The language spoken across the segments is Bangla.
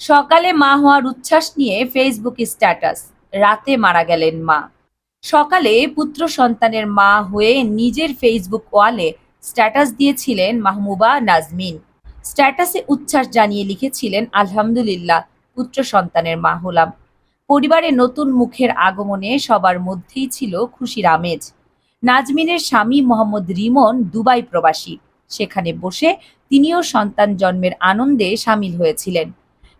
সকালে মা হওয়ার উচ্ছ্বাস নিয়ে ফেসবুকে স্ট্যাটাস রাতে মারা গেলেন মা। সকালে পুত্র সন্তানের মা হয়ে নিজের ফেসবুক ওয়ালে স্ট্যাটাস দিয়েছিলেন মাহমুবা নাজমিন। স্ট্যাটাসে উচ্ছ্বাস জানিয়ে লিখেছিলেন, আলহামদুলিল্লাহ, পুত্র সন্তানের মা হলাম। পরিবারে নতুন মুখের আগমনে সবার মধ্যেই ছিল খুশির আমেজ। নাজমিনের স্বামী মোহাম্মদ রিমন দুবাই প্রবাসী। সেখানে বসে তিনিও সন্তান জন্মের আনন্দে সামিল হয়েছিলেন।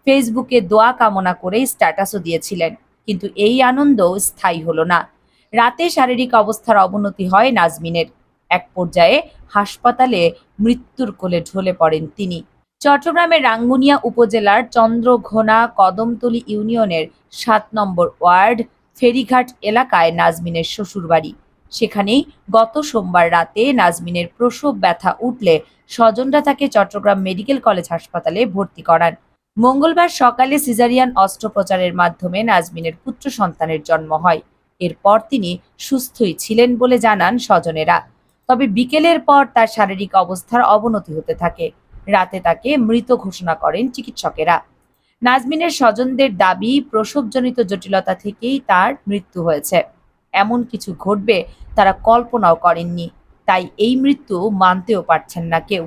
ফেসবুকে দোয়া কামনা করে স্ট্যাটাসও দিয়েছিলেন। কিন্তু এই আনন্দ স্থায়ী হলো না। রাতে শারীরিক অবস্থার অবনতি হয় নাজমিনের। এক পর্যায়ে হাসপাতালে মৃত্যুর কোলে ঢলে পড়েন তিনি। চট্টগ্রামের রাঙ্গুনিয়া উপজেলার চন্দ্রঘোনা কদমতলী ইউনিয়নের সাত নম্বর ওয়ার্ড ফেরিঘাট এলাকায় নাজমিনের শ্বশুরবাড়ি। সেখানেই গত সোমবার রাতে নাজমিনের প্রসব ব্যথা উঠলে স্বজনরা তাকে চট্টগ্রাম মেডিকেল কলেজ হাসপাতালে ভর্তি করান। মঙ্গলবার সকালে সিজারিয়ান অস্ত্রোপচারের মাধ্যমে নাজমিনের পুত্র সন্তানের জন্ম হয়। এরপর তিনি সুস্থই ছিলেন বলে জানান স্বজনেরা। তবে বিকেলের পর তার শারীরিক অবস্থার অবনতি হতে থাকে। রাতে তাকে মৃত ঘোষণা করেন চিকিৎসকেরা। নাজমিনের স্বজনদের দাবি, প্রসবজনিত জটিলতা থেকেই তার মৃত্যু হয়েছে। এমন কিছু ঘটবে তারা কল্পনাও করেননি। তাই এই মৃত্যু মানতেও পারছেন না কেউ।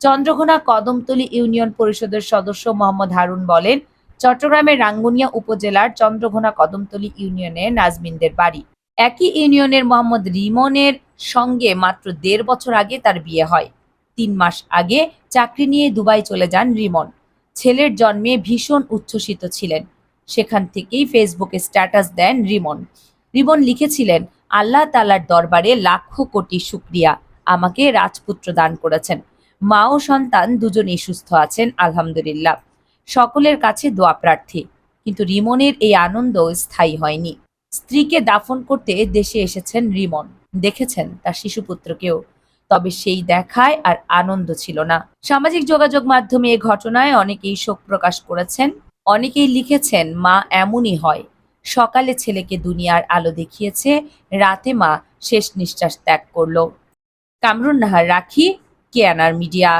চন্দ্রঘোনা কদমতলী ইউনিয়ন পরিষদের সদস্য মোহাম্মদ হারুন বলেন, চট্টগ্রামের রাঙ্গুনিয়া উপজেলার চন্দ্রঘোনা কদমতলী ইউনিয়নে নাজমিনদের বাড়ি। একই ইউনিয়নের মোহাম্মদ রিমনের সঙ্গে মাত্র দেড় বছর আগে তার বিয়ে হয়। তিন মাস আগে চাকরি নিয়ে দুবাই চলে যান রিমন। ছেলের জন্মে ভীষণ উচ্ছ্বসিত ছিলেন। সেখান থেকেই ফেসবুকে স্ট্যাটাস দেন রিমন। রিমন লিখেছিলেন, আল্লাহ তালার দরবারে লাখো কোটি শুক্রিয়া আমাকে রাজপুত্র দান করেছেন। মা ও সন্তান দুজনেই সুস্থ আছেন, আলহামদুলিল্লাহ। সকলের কাছে দোয়া প্রার্থী। কিন্তু রিমনের এই আনন্দ স্থায়ী হয়নি। স্ত্রীকে দাফন করতে দেশে এসেছেন রিমন। দেখেছেন তার শিশুপুত্রকেও। তবে সেই দেখায় আর আনন্দ ছিল না। সামাজিক যোগাযোগ মাধ্যমে এ ঘটনায় অনেকেই শোক প্রকাশ করেছেন, অনেকেই লিখেছেন, মা এমনই হয়। সকালে ছেলেকে দুনিয়ার আলো দেখিয়েছে, রাতে মা শেষ নিঃশ্বাস ত্যাগ করল। কামরুন নাহার রাখি কেয়ানার মিডিয়া